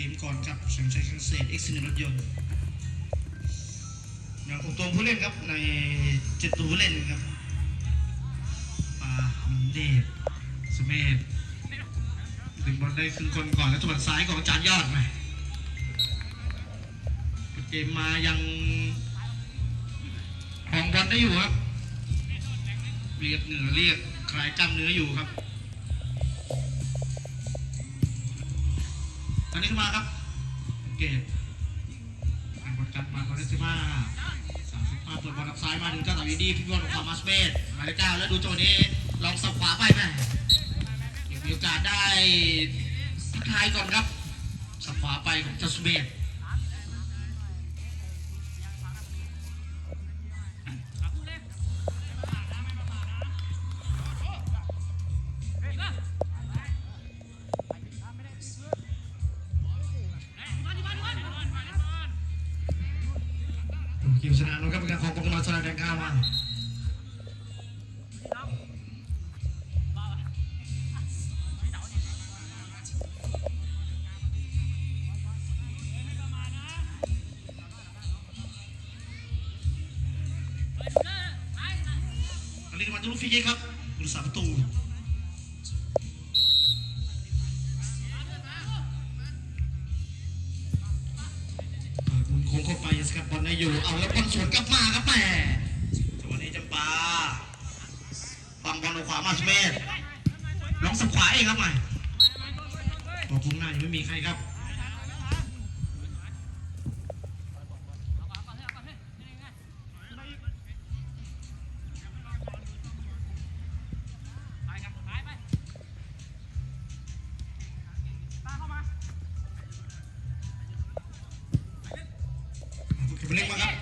เกมก่อนครับแสงชัยคังเศษเอ็กซ์เนรถยนต์ยังคงตัวผู้เล่นครับในเจ็ดตัวผู้เล่นครับปามินเดชสเมธดึงบอลได้ครึ่งคนก่อนแล้วจังหวะซ้ายของจานยอดไหมเกมมายังของบอลได้อยู่ครับเรียกเหนือเรียกคลายกล้ามเนื้ออยู่ครับ นนี้ขึ้นมาครับ เกตเป็นบอลกันมาคอนเนสติมาสามสิบห้าเปิดบอลดับซ้ายมาถึงเจ้าต่อวีดีพี่บอลของความมาสเปดหมายเลขเก้าแล้วดูโจนี้ลองสับขวาไปไหมยังมีโอกาสได้ทักทายก่อนครับสับขวาไปของเจ้าสเปด อันนี้ก็มาตุลุฟิกครับผู้รักษาประตูมุมโค้งเข้าไปสกัดบอลได้อยู่ เอาแล้วบอลสวนกลับมาครับแม่จังหวะนี้จำปาฟังบอลขวามาสเมธลองสับขวาเองครับใหม่บอลพุ่งหน้ายังไม่มีใครครับ เก็บเล็กมาครับ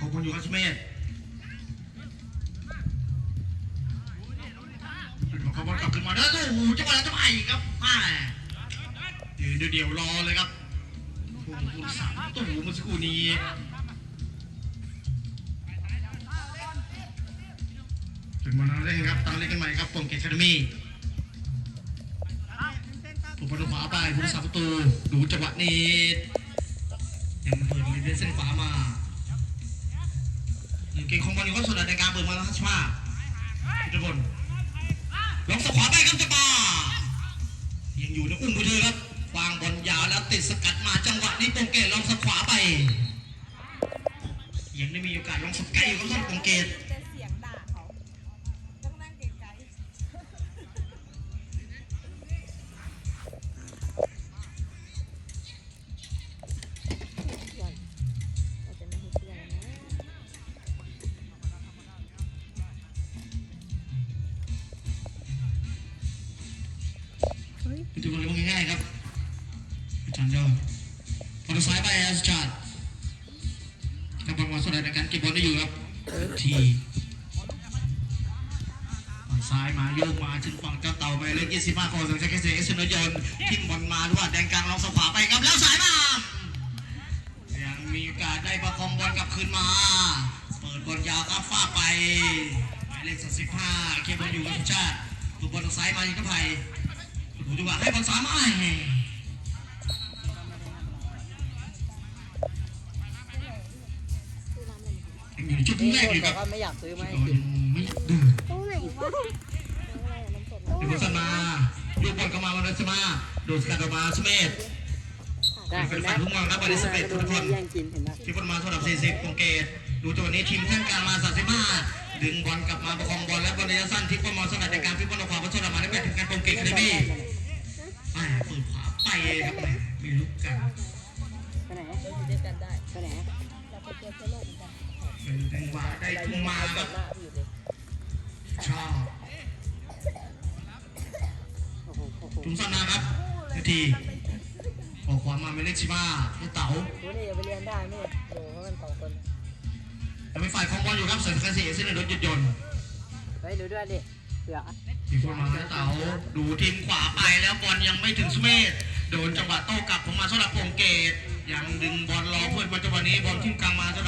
ขอบคุณอยู่ครับชิเมธขอบอลกลับขึ้นมาแล้วโอ้โหจังหวะแล้วจังหวะอีกครับมาเดี๋ยวเดี๋ยวรอเลยครับโอ้โหผู้รักษาประตู้เมื่อสักครู่นี้ถึงมาเล่นครับตั้งเล่นกันใหม่ครับปมเกตแคดมี่ บอลขวาไปผู้รักษาประตูดูจังหวะนี้ยังเปิดลิเดเส้นขวามาเก่งของบอลอยู่ก็สุดในการเปิดมาแล้วทัชมาพุทธพลลงสขวาไปครับจังปายังอยู่ในอุ้มมือเธอครับวางบอลยาวแล้วติดสกัดมาจังหวะนี้ปงเกตลองสขวาไป ยังได้มีโอกาสลองสกัดอยู่ครับท่านปงเกตายไปอาสจาร์กำลังมาสดในการเก็บบอลได้อยู่ครับทีฝั่งซ้ายมาโยกมาถึงฝั่งเจ้าเต่าไปเลยยี่สิบห้าคนสังเกตเสียเอสเนยนทิ้งบอลมาด้วยแดงกลางลองสขวาไปครับแล้วสายมายังมีโอกาสได้ประคองบอลกลับคืนมา เปิดบอลยาวครับฟาดไปหมายเลขสิบห้าเก็บบอลอยู่กับสุชาติถูกบอลซ้ายมายิงกระไพดูจังหวะให้บอลซ้ายมาย อยู่ในจุดมีแรกคอนยู่บกัอบกว่าไม่อยากซื้อไหมาให้โอ้ยกินไม่อยากดื่มตรงไหนวะดูบอลสันมาดูบอลเข้ามาวันนั้นสมาดูสกัดออกมาสเมธได้เป็เห็นนไหมฝ่ายทุ่งมองครับบอลสเปซทุกคน แย่งกินเห็นไหมที่บอลมาสำหรับ40โปงเกตดูจังหวะนี้ทีมแท่งกลางมา35ดึงบอลกลับมาประคองบอลแล้วบอลระยะสั้นที่บอลมาสำหรับในการฟิบอลออกขวาบอลสลับมาได้เป็นถึงการโปงเกตคาเดมี่แม่เปิดขวาไปครับแม่มีลุกกันไปไหนเราอยู่ด้วยกันได้ไปไหนเราไปเจอเชื้อโรคเหมือน กันเป็นจังหวะได้ทุ่มาครับชอบโอ้โหโอ้โหทุ่งสั้นนะครับนาทีออกขวามมาไม่เล็กชิมาลูกเต๋าดูนี่อย่าไปเรียนได้นี่โอ้โหเขาเป็นสองคนแต่เป็นฝ่ายของบอลอยู่ครับเสริมกันเสียเส้นรถยนต์ยนต์เฮ้ยดูด้วยดิเสือมีคนมาเต๋าดูทีมขวาไปแล้วบอลยังไม่ถึงสุเมธโดนจังหวะโต้กลับของมาสำหรับโปงเกตยังดึงบอลรอเพื่อนมาจังหวะนี้บอลทิ่มกลางมาสำหรับ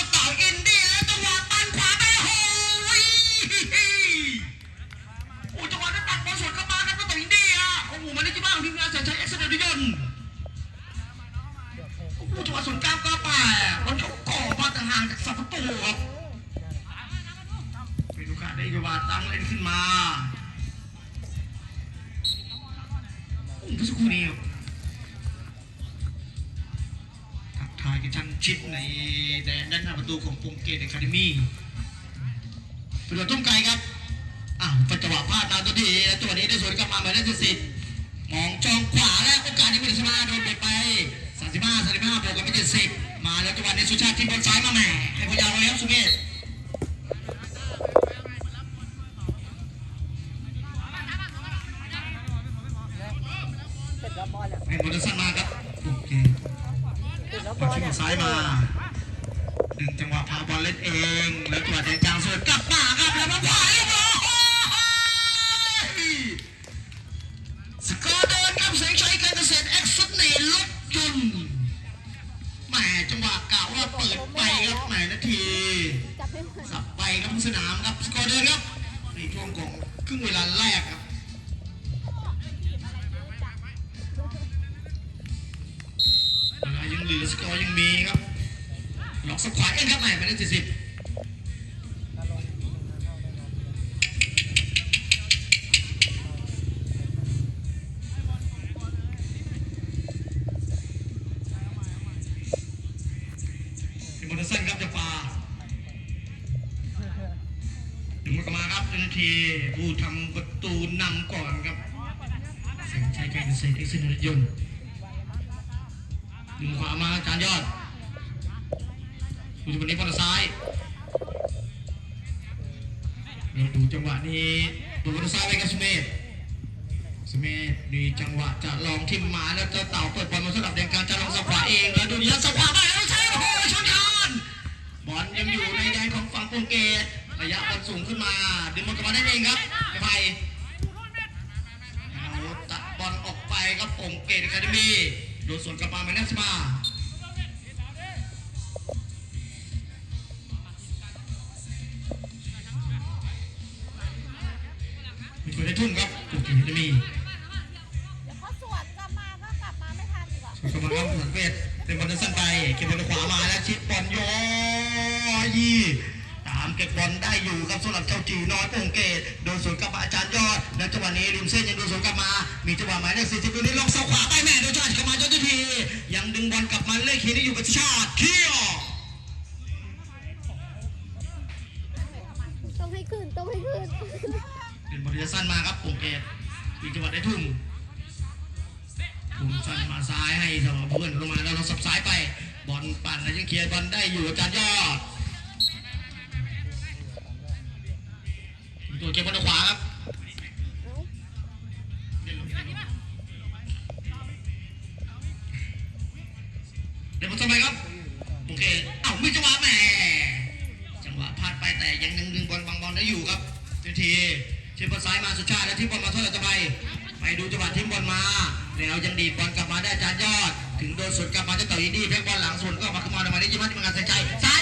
ปงเกตอคาเดมี่เป็นตัวทุ่มไกลครับอ้าวปัจจุบันพลาดตาตัวทีและตัวนี้ได้สวนกลับมาเหมือนได้สิทธิ์มองจองขวาแล้วโอกาสยังไม่ได้ชนะโดนเบียดไป35 35บวกกันเจ็ดสิบมาแล้วจังหวะนี้สุชาติทิ้งบอลซ้ายมาแหม่ให้พยาวไว้ครับสุเมธ งชัยไกรเกษตรเอ็กซ์เนยนต์ดึงขวามาจานยอดผู้ชมคนนี้ฝั่งซ้ายเราดูจังหวะนี้ดูฝั่งซ้ายไปกับสเมธสเมธมีจังหวะจะลองทิมมาแล้วจ้าเต่าเปิดบอลมาสลับแดนกางจะลองสับขวาเองแล้วดูยัดสับขวาไปแล้วใช่โอ้โหชนกันบอลยังอยู่ในแดนของฝั่งโปรตุเกสระยะบอลสูงขึ้นมาดึงบอลกลับมาได้เองครับไป ไปครับโปงเกตอะคาเดมี่โดนสวนกลับมาไม่น่าจะมามีคนได้ทุ่มครับถูกถึงจะมีเดี๋ยวเขาสวนกลับมาก็กลับมาไม่ทันดีกว่า ส่วนกำลังครับสังเกตเป็นบอลสั้นไปเก็บบอลขว ก็บบอลได้อยู่ครับสำหรับเจ้าจีน้อยโป่งเกตโดนสวนกลับอาจารย์ยอดแล้วจังหวะนี้ริมเส้นยังโดนสวนกลับมา มีจังหวะหมายเลขสี่สิบตัวนี้ลงเสาขวาไปแม่โดนชาติเข้ามาเจ้าที ยังดึงบอลกลับมาเลขคีนี่อยู่กับชาติเที่ยวต้องให้ขึ้นต้องให้ขึ้นเป็นบอลจะสั้นมาครับโป่งเกตมีจังหวะได้ทุ่มทุ่มสั้นมาซ้ายให้สำหรับเพื่อนลงมาแล้วเราสับซ้ายไปบอลปั่นแล้วยังเคลียร์บอลได้อยู่อาจารย์ยอด เก็บอลขวาครับเดี๋ยวผมทำไมครับ โอเค เอ้ามีจังหวะแหมจังหวะพลาดไปแต่ยังดึงดึงบอลบังบอลได้อยู่ครับทันทีเชีบอลซ้ายมาสุชาติแล้วทิ้งบอลมาเท่าไหร่จะไปไปดูจังหวะทิ้งบอลมา แล้วยังดีบอลกลับมาได้จารย์ยอด ถึงโดนสวนกลับมาจะต่อยดีแพ็กบอลหลังสวนก็มาขึ้นมาทำไมได้ยินมั้ที่มันงานใส่ใจซ้าย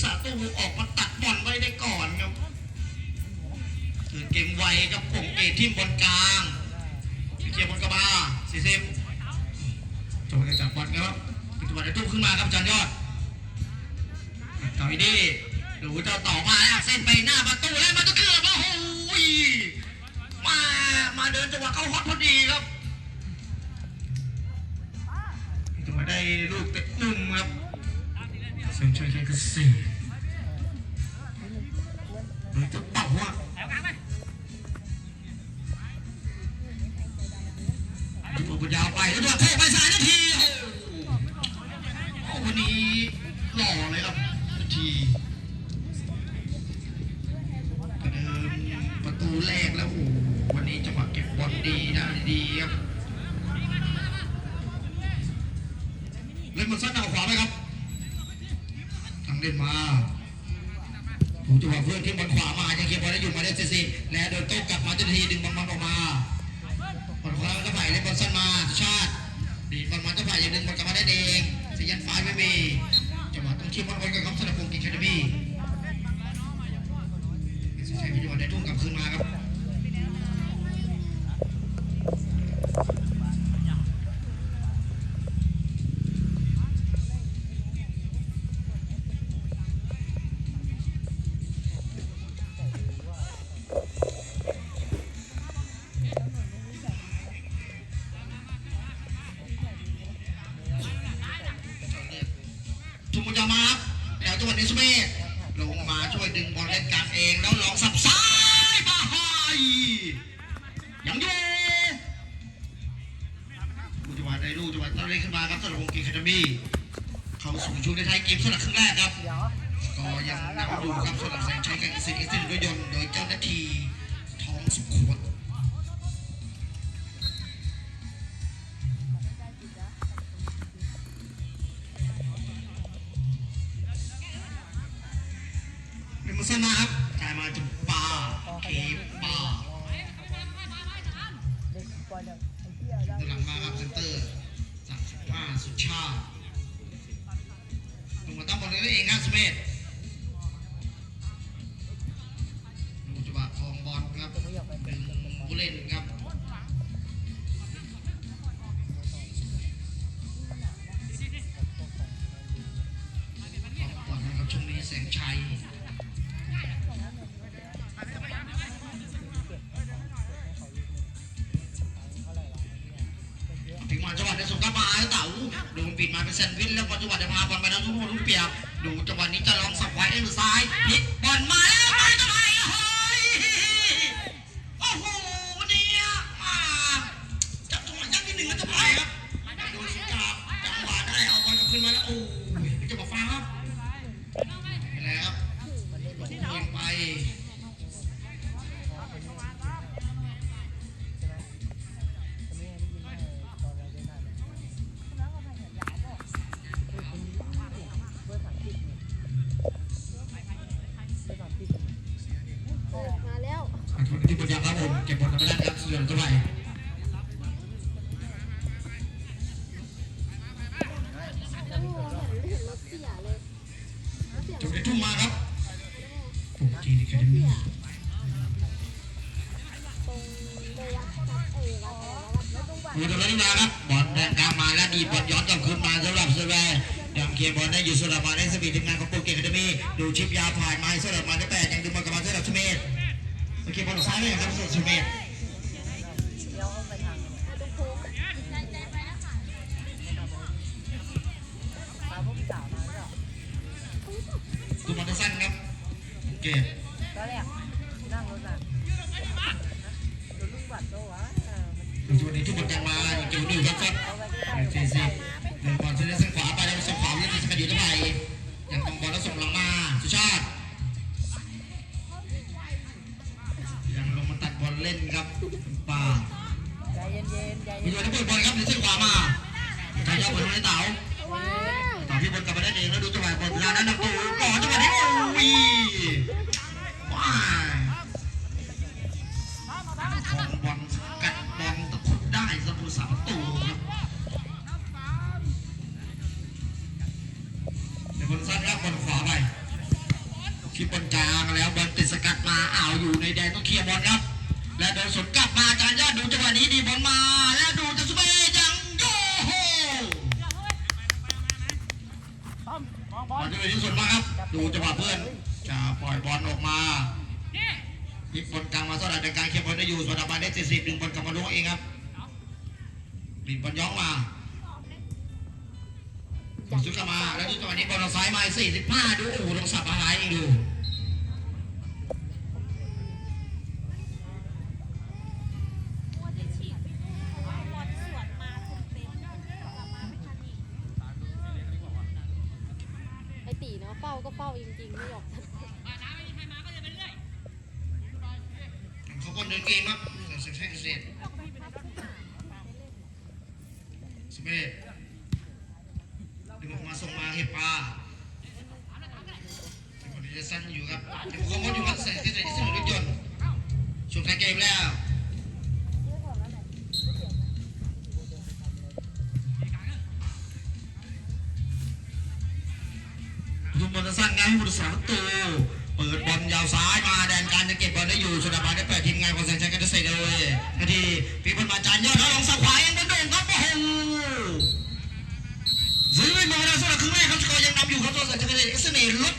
ลแล้วแต่พุทธศาสตู้ออกมาตัดบอลไว้ได้ก่อนครับเกิดเกมไวครับผมเกตทีมบอลกลางเกียร์บอลกระบาสี่สิบจังหวะการจับบอลครับจังหวะได้ตุ้มขึ้นมาครับจารย์ยอดต่อยดีดูเจ้าต่อมาแล้วเส้นไปหน้าประตูแล้วมันก็เกือบโอ้โหมามาเดินจังหวะเข้าฮอตพอดีครับจังหวะได้ลูกเตะมุมครับเซนช่วยแค่กระสี โอย่าดึงบอลกลับมาได้เองสยันฟ้าไม่มีจังหวะต้องชิมบอลบอลกับคำสนับพงศ์กิจแคดมี่ใช้พิจารณาได้ทุ่งกลับคืนมาครับ นี้สเมธลงมาช่วยดึงบอลเล่นกลางเองแล้วลองสับซ้ายมาให้ยังอยู่ดูจังหวะได้ดูจังหวะตั้งเล่นขึ้นมาครับสำหรับวงกีคาเดมี่เข้าสู่ช่วงท้ายเกมสำหรับครึ่งแรกครับก็ยังนำอยู่ครับสำหรับแสงชัยกับเกษตรเอซ์รถยนต์โดยเจ้าหน้าที่ทองสุข มันปิดมาเป็นแซนด์วิชแล้วพอจังหวะจะพาบอลไปแล้วทุกคนทุกเปียกดูจังหวะนี้จะลองสับไว้ได้หรือซ้ายพลิกบอลมาแล้ว ยังเคลียร์บอลได้อยู่สำหรับมาได้สปีดทีมงานของโปรเกตแคดมี่ดูชิปยาวผ่านไมาสำหรับมาได้แปดยังดึงบอลกลับมาสำหรับสเมธโอเคบอลซ้ายเลยครับสำหรับสเมธดูบอลสั้นครับเกตตอนแรกนั่งรถน่ะรถลุงบัตรโตวะเออมันดูจุดนี้ทุกบอลกางมาเกี่ยวนึ่ครับครับเอาไว้ใกล้เซีซีหนึ่งบอลเส้นเส้น ลเล่นครับป่าใจเย็นๆใจมีเย็นตัวที่เปิดบอลครับในเส้นขวามาใครจะเอาบอลให้เต๋าว้าวต่อที่บอลกลับมาได้เองแล้วดูจังหวะบอลเวลานั้นนะโอ้โหก่อนจังหวะนี้โอ้ยว้ายของบอลสกัดบอลตะคุดได้สำหรับสามประตูครับในบอลสั้นครับบอลขวาไปที่บอลกลางแล้วบอลติดสกัดมาอ้าวอยู่ในแดนต้องเคลียร์บอลครับ และโดนสวนกลับมาจานยอดดูจังหวะนี้ดีบอลมา และดูจะสุเบยังโยโฮบอลที่ไปที่สุดมาครับ ดูจังหวะเพื่อนจะปล่อยบอลออกมาพลิกบอลกลางมาสลัดในการเคลียบอลได้อยู่ส่วนดับมาได้สี่สิบดึงบอลกลับมาดูเองครับบิดบอลย้องมาบอลซุกกลับมาแล้วที่จังหวะนี้บอลซ้ายมาสี่สิบห้าดูโอ้โหลงสับอะไรอีกดู ก็เฝ้าจริงๆไม่หยอกเขาก็เดินเกมครับ มบอลจะสร้างานผู้รักษาประตูเปิดบอลยาวซ้ายมาแดนการจะเก็บบอลได้อยู่สุดาบาลได้เปิดทีมงานของแสนชัยกันเสร็จเลยนาทีปีพลมาจานยอดแล้วลงสควายยังโด่งครับโอ้โหซื้อไม่มาแล้วสำหรับครึ่งแรกครับสกอร์ยังนำอยู่ครับตัวแสนชัยเกษตรเสน่ห์ลด